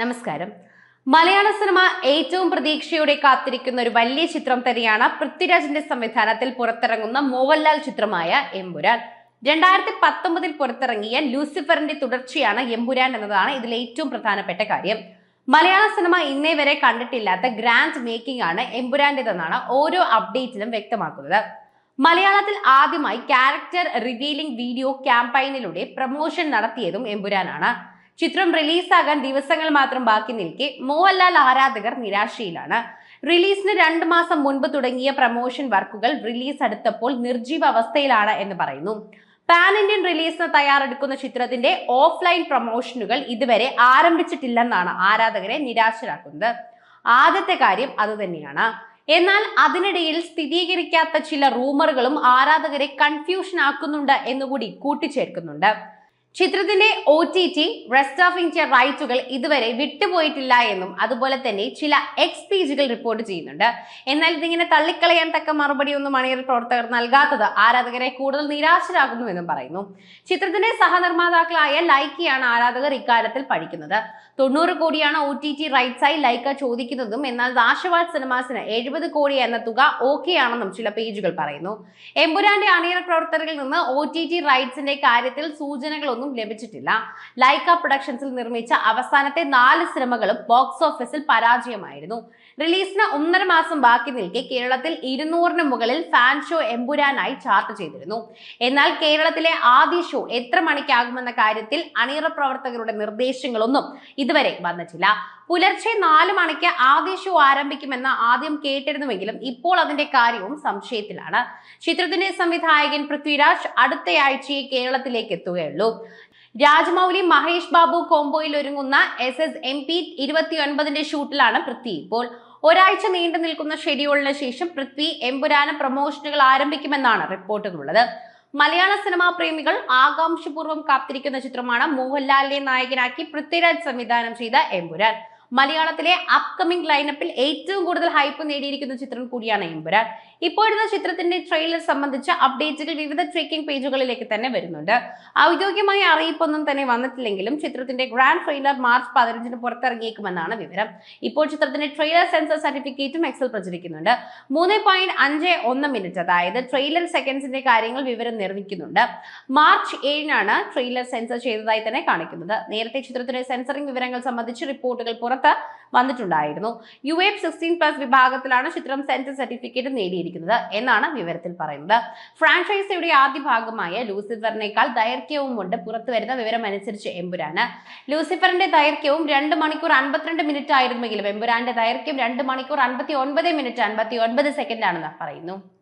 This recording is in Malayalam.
നമസ്കാരം. മലയാള സിനിമ ഏറ്റവും പ്രതീക്ഷയോടെ കാത്തിരിക്കുന്ന ഒരു വലിയ ചിത്രം തന്നെയാണ് പൃഥ്വിരാജിന്റെ സംവിധാനത്തിൽ പുറത്തിറങ്ങുന്ന മോഹൻലാൽ ചിത്രമായ എമ്പുരാൻ. രണ്ടായിരത്തി പത്തൊമ്പതിൽ പുറത്തിറങ്ങിയ ലൂസിഫറിന്റെ തുടർച്ചയാണ് എമ്പുരാൻ എന്നതാണ് ഇതിൽ ഏറ്റവും പ്രധാനപ്പെട്ട കാര്യം. മലയാള സിനിമ ഇന്നേ വരെ കണ്ടിട്ടില്ലാത്ത ഗ്രാൻഡ് മേക്കിംഗ് ആണ് എമ്പുരാന്റെതെന്നാണ് ഓരോ അപ്ഡേറ്റിലും വ്യക്തമാക്കുന്നത്. മലയാളത്തിൽ ആദ്യമായി ക്യാരക്ടർ റിവീലിംഗ് വീഡിയോ ക്യാമ്പയിനിലൂടെ പ്രമോഷൻ നടത്തിയതും എമ്പുരാനാണ്. ചിത്രം റിലീസാകാൻ ദിവസങ്ങൾ മാത്രം ബാക്കി നിൽക്കെ മോഹൻലാൽ ആരാധകർ നിരാശയിലാണ്. റിലീസിന് രണ്ട് മാസം മുൻപ് തുടങ്ങിയ പ്രമോഷൻ വർക്കുകൾ റിലീസ് അടുത്തപ്പോൾ നിർജീവ അവസ്ഥയിലാണ് എന്ന് പറയുന്നു. പാൻ ഇന്ത്യൻ റിലീസിന് തയ്യാറെടുക്കുന്ന ചിത്രത്തിന്റെ ഓഫ്ലൈൻ പ്രൊമോഷനുകൾ ഇതുവരെ ആരംഭിച്ചിട്ടില്ലെന്നാണ് ആരാധകരെ നിരാശരാക്കുന്നത്. ആദ്യത്തെ കാര്യം അതുതന്നെയാണ് എന്നാൽ അതിനിടയിൽ സ്ഥിരീകരിക്കാത്ത ചില റൂമറുകളും ആരാധകരെ കൺഫ്യൂഷൻ ആക്കുന്നുണ്ട് എന്നുകൂടി കൂട്ടിച്ചേർക്കുന്നുണ്ട്. ചിത്രത്തിന്റെ O T T rest of India റൈറ്റുകൾ ഇതുവരെ വിട്ടുപോയിട്ടില്ല എന്നും അതുപോലെ തന്നെ ചില എക്സ് പേജുകൾ റിപ്പോർട്ട് ചെയ്യുന്നുണ്ട്. എന്നാൽ ഇതിങ്ങനെ തള്ളിക്കളയാൻ തക്ക മറുപടിയൊന്നും അണിയർ പ്രവർത്തകർ നൽകാത്തത് ആരാധകരെ കൂടുതൽ നിരാശരാകുന്നുവെന്നും പറയുന്നു. ചിത്രത്തിന്റെ സഹനിർമ്മാതാക്കളായ ലൈക്കയാണ് ആരാധകർ ഇക്കാര്യത്തിൽ പഠിക്കുന്നത്. തൊണ്ണൂറ് കോടിയാണ് ഒ ടി ടി റൈറ്റ്സായി ലൈക്ക ചോദിക്കുന്നതും എന്നാൽ ദാശവാദ് സിനിമാസിന് എഴുപത് കോടി എന്ന തുക ഓക്കെ ആണെന്നും ചില പേജുകൾ പറയുന്നു. എമ്പുരാന്റെ അണിയറ പ്രവർത്തകരിൽ നിന്ന് ഒ ടി ടി റൈറ്റ്സിന്റെ കാര്യത്തിൽ സൂചനകളൊന്നും ലഭിച്ചിട്ടില്ല. ലൈക്ക പ്രൊഡക്ഷൻസിൽ നിർമ്മിച്ച അവസാനത്തെ നാല് സിനിമകളും ബോക്സ് ഓഫീസിൽ പരാജയമായിരുന്നു. റിലീസിന് ഒന്നര മാസം ബാക്കി നിൽക്കെ കേരളത്തിൽ ഇരുന്നൂറിന് മുകളിൽ ഫാൻ ഷോ എമ്പുരാനായി ചാർട്ട് ചെയ്തിരുന്നു. എന്നാൽ കേരളത്തിലെ ആദ്യ ഷോ എത്ര മണിക്കാകുമെന്ന കാര്യത്തിൽ അണിയറ പ്രവർത്തകരുടെ നിർദ്ദേശങ്ങളൊന്നും ഇതുവരെ വന്നിട്ടില്ല. പുലർച്ചെ നാല് മണിക്ക് ആദ്യ ഷോ ആരംഭിക്കുമെന്ന് ആദ്യം കേട്ടിരുന്നുവെങ്കിലും ഇപ്പോൾ അതിന്റെ കാര്യവും സംശയത്തിലാണ്. ചിത്രത്തിന്റെ സംവിധായകൻ പൃഥ്വിരാജ് അടുത്തയാഴ്ചയെ കേരളത്തിലേക്ക് എത്തുകയുള്ളൂ. രാജമൗലി മഹേഷ് ബാബു കോംബോയിൽ ഒരുങ്ങുന്ന എസ് എസ് എം പി ഇരുപത്തിയൊൻപതിന്റെ ഷൂട്ടിലാണ് പൃഥ്വി. ഇപ്പോൾ ഒരാഴ്ച നീണ്ടു നിൽക്കുന്ന ഷെഡ്യൂളിന് ശേഷം പൃഥ്വി എമ്പുരാന പ്രൊമോഷനുകൾ ആരംഭിക്കുമെന്നാണ് റിപ്പോർട്ടുകളുള്ളത്. മലയാള സിനിമാ പ്രേമികൾ ആകാംക്ഷപൂർവം കാത്തിരിക്കുന്ന ചിത്രമാണ് മോഹൻലാലിനെ നായകനാക്കി പൃഥ്വിരാജ് സംവിധാനം ചെയ്ത എമ്പുരാൻ. മലയാളത്തിലെ അപ്കമിംഗ് ലൈനപ്പിൽ ഏറ്റവും കൂടുതൽ ഹൈപ്പ് നേടിയിരിക്കുന്ന ചിത്രം കൂടിയാണ് എമ്പുരാൻ ഇപ്പോഴത്തെ ചിത്രത്തിന്റെ ട്രെയിലർ സംബന്ധിച്ച അപ്ഡേറ്റുകൾ വിവിധ ട്രേക്കിംഗ് പേജുകളിലേക്ക് തന്നെ വരുന്നുണ്ട്. ഔദ്യോഗികമായ അറിയിപ്പൊന്നും തന്നെ വന്നിട്ടില്ലെങ്കിലും ചിത്രത്തിന്റെ ഗ്രാൻഡ് ട്രെയിലർ മാർച്ച് പതിനഞ്ചിന് പുറത്തിറങ്ങിയേക്കുമെന്നാണ് വിവരം. ഇപ്പോൾ ചിത്രത്തിന്റെ ട്രെയിലർ സെൻസർ സർട്ടിഫിക്കറ്റും എക്സൽ പ്രചരിക്കുന്നുണ്ട്. മൂന്ന് പോയിന്റ് അഞ്ച് ഒന്ന് മിനിറ്റ് അതായത് ട്രെയിലർ സെക്കൻഡ്സിന്റെ കാര്യങ്ങൾ വിവരം നിർമ്മിക്കുന്നുണ്ട്. മാർച്ച് ഏഴിനാണ് ട്രെയിലർ സെൻസർ ചെയ്തതായി തന്നെ കാണിക്കുന്നത്. നേരത്തെ ചിത്രത്തിന്റെ സെൻസറിംഗ് വിവരങ്ങൾ സംബന്ധിച്ച് റിപ്പോർട്ടുകൾ വന്നിട്ടുണ്ടായിരുന്നു. യു എഫ് സിക്സ്റ്റീൻ പ്ലസ് വിഭാഗത്തിലാണ് ചിത്രം സെൻസർ സർട്ടിഫിക്കറ്റ് നേടിയിരിക്കുന്നത് എന്നാണ് വിവരത്തിൽ പറയുന്നത്. ഫ്രാഞ്ചൈസിയുടെ ആദ്യ ഭാഗമായ ലൂസിഫറിനേക്കാൾ ദൈർഘ്യവും കൊണ്ട് പുറത്തു വരുന്ന വിവരം അനുസരിച്ച് എമ്പുരാന്. ലൂസിഫറിന്റെ ദൈർഘ്യവും രണ്ട് മണിക്കൂർ അൻപത്തിരണ്ട് മിനിറ്റ് ആയിരുന്നെങ്കിലും എമ്പുരാന്റെ ദൈർഘ്യം രണ്ട് മണിക്കൂർ അൻപത്തി ഒൻപത് മിനിറ്റ് അൻപത്തി ഒൻപത് സെക്കൻഡ് ആണെന്ന് പറയുന്നു.